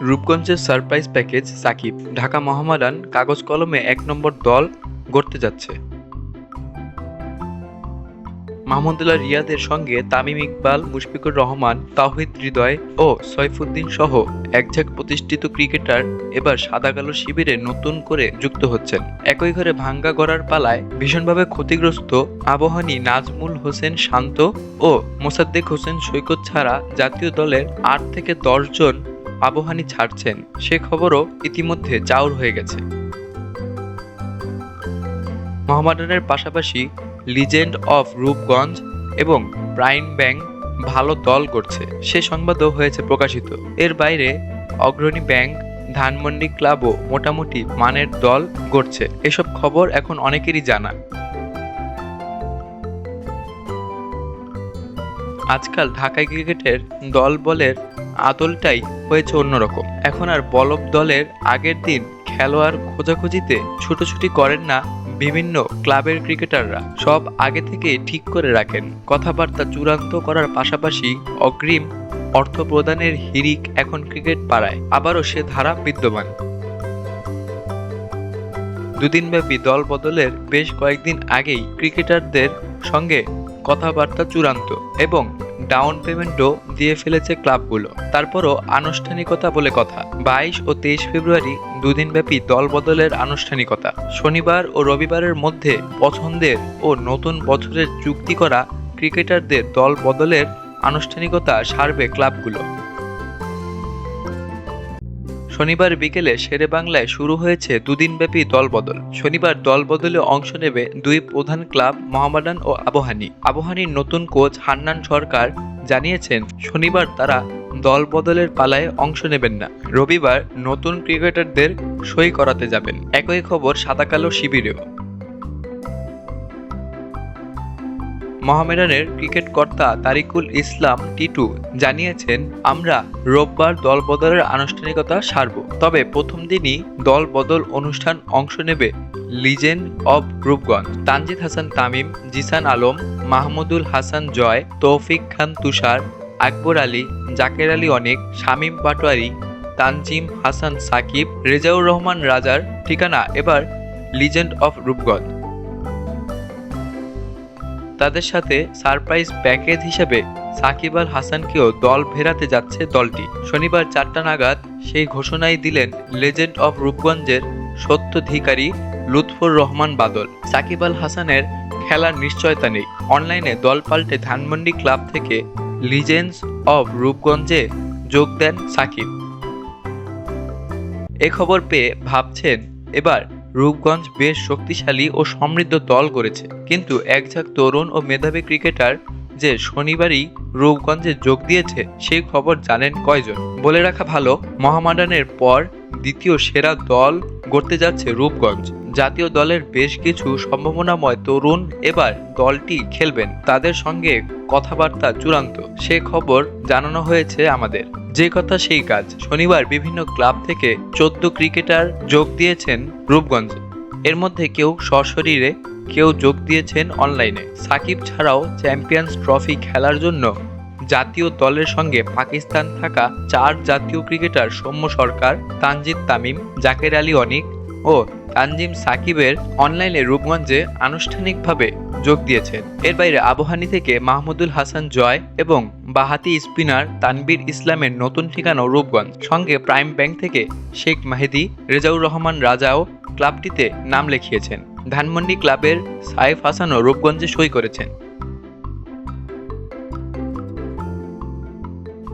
রূপগঞ্জের surprise package Shakib, Dhaka Mohammedan কাগজ কলমে এক নম্বর দল গড়তে যাচ্ছে। মাহমুদুল্লাহ রিয়াদের সঙ্গে তামিম ইকবাল, মুশফিকুর রহমান, তাওহিদ হৃদয় ও সৈফুদ্দিন সহ একঝাক প্রতিষ্ঠিত ক্রিকেটার এবার সাদা কালো শিবিরে নতুন করে যুক্ত হচ্ছেন। একই ঘরে ভাঙ্গা গড়ার পালায় ভীষণভাবে ক্ষতিগ্রস্ত আবহানী নাজমুল হোসেন শান্ত ও মোসাদ্দেক হোসেন সৈকত ছাড়া জাতীয় দলের আট থেকে দশ জন আবহানী ছাড়ছেন, সে খবরও ইতিমধ্যে চাউর হয়ে গেছে। মোহামেডানের পাশাপাশি লিজেন্ড অফ রূপগঞ্জ এবং প্রাইম ব্যাংক ভালো দল করছে সে সংবাদও হয়েছে প্রকাশিত। এর বাইরে অগ্রণী ব্যাংক, ধানমন্ডি ক্লাবও মোটামুটি মানের দল গড়ছে, এসব খবর এখন অনেকেরই জানা। আজকাল ঢাকায় ক্রিকেটের দল বলের আদলটাই হয়েছে অন্যরকম। এখন আর বলব দলের আগের দিন খেলোয়াড় খোঁজাখুঁজিতে ছুটোছুটি করেন না বিভিন্ন ক্লাবের ক্রিকেটাররা। সব আগে থেকে ঠিক করে রাখেন। কথাবার্তা চূড়ান্ত করার পাশাপাশি অগ্রিম অর্থ প্রদানের হিরিক এখন ক্রিকেট পাড়ায়। আবারও সে ধারা বিদ্যমান। দুদিনব্যাপী দল বদলের বেশ কয়েকদিন আগেই ক্রিকেটারদের সঙ্গে কথাবার্তা চূড়ান্ত এবং ডাউন পেমেন্টও দিয়ে ফেলেছে ক্লাবগুলো। তারপরও আনুষ্ঠানিকতা বলে কথা। বাইশ ও তেইশ ফেব্রুয়ারি দুদিনব্যাপী দল বদলের আনুষ্ঠানিকতা। শনিবার ও রবিবারের মধ্যে পছন্দের ও নতুন বছরের চুক্তি করা ক্রিকেটারদের দল বদলের আনুষ্ঠানিকতা সারবে ক্লাবগুলো। শনিবার বিকেলে শেরে বাংলায় শুরু হয়েছে দুদিনব্যাপী দলবদল। শনিবার দলবদলে অংশ নেবে দুই প্রধান ক্লাব মোহামেডান ও আবহানি। আবহানির নতুন কোচ হান্নান সরকার জানিয়েছেন, শনিবার তারা দল বদলের পালায় অংশ নেবেন না। রবিবার নতুন ক্রিকেটারদের সই করাতে যাবেন। একই খবর সাদাকালো শিবিরেও। মোহামেডানের ক্রিকেট কর্তা তারিকুল ইসলাম টিটু জানিয়েছেন, আমরা রোববার দল বদলের আনুষ্ঠানিকতা সারব, তবে প্রথম দিনই দল বদল অনুষ্ঠান অংশ নেবে লিজেন্ড অব রূপগঞ্জ। তানজিদ হাসান তামিম, জিসান আলম, মাহমুদুল হাসান জয়, তৌফিক খান তুষার, আকবর আলী, জাকের আলী অনেক, শামীম পাটোয়ারি, তানজিম হাসান সাকিব, রেজাউর রহমান রাজার ঠিকানা এবার লিজেন্ড অফ রূপগঞ্জ। তাদের সাথে সারপ্রাইজ প্যাকেজ হিসেবে সাকিব আল হাসানকেও দল ফেরাতে যাচ্ছে দলটি। শনিবার চারটা নাগাদ সেই ঘোষণাই দিলেন লেজেন্ড অফ রূপগঞ্জের সত্যধিকারী লুৎফর রহমান বাদল। সাকিব আল হাসানের খেলার নিশ্চয়তা নেই। অনলাইনে দল পাল্টে ধানমন্ডি ক্লাব থেকে লিজেন্ডস অব রূপগঞ্জে যোগ দেন সাকিব। এ খবর পেয়ে ভাবছেন, এবার রূপগঞ্জ বেশ শক্তিশালী ও সমৃদ্ধ দল করেছে কিন্তু একঝাক তরুণ ও মেধাবী ক্রিকেটার যে শনিবারই রূপগঞ্জে যোগ দিয়েছে, সেই খবর জানেন কয়জন? বলে রাখা ভালো মহামাডানের পর দ্বিতীয় সেরা দল গড়তে যাচ্ছে রূপগঞ্জ। জাতীয় দলের বেশ কিছু সম্ভাবনাময় তরুণ এবার দলটি খেলবেন। তাদের সঙ্গে কথাবার্তা চূড়ান্ত। সে খবর জানানো হয়েছে আমাদের। যে কথা সেই কাজ। শনিবার বিভিন্ন ক্লাব থেকে চোদ্দ ক্রিকেটার যোগ দিয়েছেন রূপগঞ্জে। এর মধ্যে কেউ সশরীরে, কেউ যোগ দিয়েছেন অনলাইনে। সাকিব ছাড়াও চ্যাম্পিয়ন্স ট্রফি খেলার জন্য জাতীয় দলের সঙ্গে পাকিস্তান থাকা চার জাতীয় ক্রিকেটার সৌম্য সরকার, তানজিদ তামিম, জাকের আলী অনিক ও তানজিম সাকিবের অনলাইনে রূপগঞ্জে আনুষ্ঠানিকভাবে যোগ দিয়েছেন। এর বাইরে আবহানি থেকে মাহমুদুল হাসান জয় এবং বাহাতি স্পিনার তানবীর ইসলামের নতুন ঠিকানা রূপগঞ্জ। সঙ্গে প্রাইম ব্যাংক থেকে শেখ মাহেদি, রেজাউর রহমান রাজাও ক্লাবটিতে নাম লিখিয়েছেন। ধানমন্ডি ক্লাবের সাইফ হাসানও রূপগঞ্জে সই করেছেন।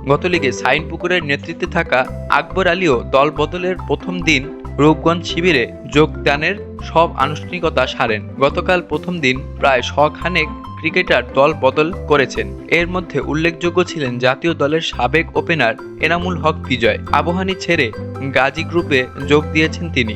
গত লিগে সাইন পুকুরের নেতৃত্বে থাকা আকবর আলীও দল বদলের প্রথম দিন রূপগঞ্জ শিবিরে যোগদানের সব আনুষ্ঠানিকতা সারেন। গতকাল প্রথম দিন প্রায় শখানেক ক্রিকেটার দল বদল করেছেন। এর মধ্যে উল্লেখযোগ্য ছিলেন জাতীয় দলের সাবেক ওপেনার এনামুল হক বিজয়। আবহানি ছেড়ে গাজী গ্রুপে যোগ দিয়েছেন তিনি।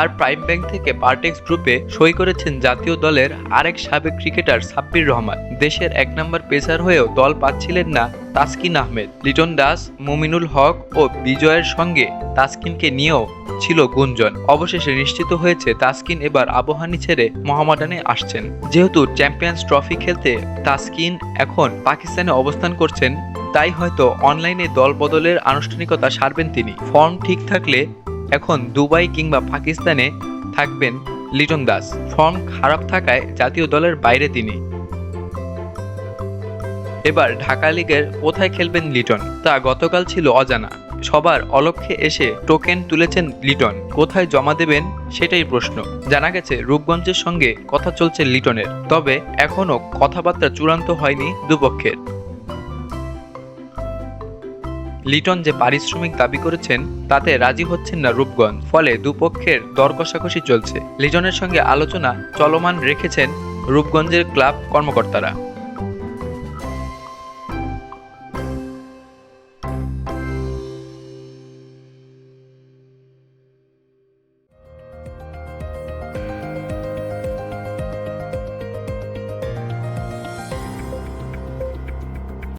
আর প্রাইম ব্যাংক থেকে পার্টেক্স গ্রুপে সই করেছেন জাতীয় দলের আরেক সাবেক ক্রিকেটার সাব্বির রহমান। দেশের এক নম্বর পেসার হয়েও দল পাচ্ছিলেন না তাসকিন আহমেদ। লিটন দাস, মুমিনুল হক ও বিজয়ের সঙ্গে তাসকিনকে নিয়েও ছিল গুঞ্জন। অবশেষে নিশ্চিত হয়েছে তাসকিন এবার আবহানি ছেড়ে মোহামেডানে আসছেন। যেহেতু চ্যাম্পিয়ন্স ট্রফি খেলতে তাসকিন এখন পাকিস্তানে অবস্থান করছেন, তাই হয়তো অনলাইনে দল বদলের আনুষ্ঠানিকতা সারবেন তিনি। ফর্ম ঠিক থাকলে এখন দুবাই কিংবা পাকিস্তানে থাকবেন লিটন দাস। ফর্ম খারাপ থাকায় জাতীয় দলের বাইরে তিনি। এবার ঢাকা লিগের কোথায় খেলবেন লিটন? তা গতকাল ছিল অজানা। সবার অলক্ষে এসে টোকেন তুলেছেন লিটন। কোথায় জমা দেবেন সেটাই প্রশ্ন। জানা গেছে, রূপগঞ্জের সঙ্গে কথা চলছে লিটনের। তবে এখনও কথাবার্তা চূড়ান্ত হয়নি দুপক্ষের। লিটন যে পারিশ্রমিক দাবি করেছেন, তাতে রাজি হচ্ছেন না রূপগঞ্জ ফলে দুপক্ষের দর কষাকষি চলছে। লিটনের সঙ্গে আলোচনা চলমান রেখেছেন রূপগঞ্জের ক্লাব কর্মকর্তারা।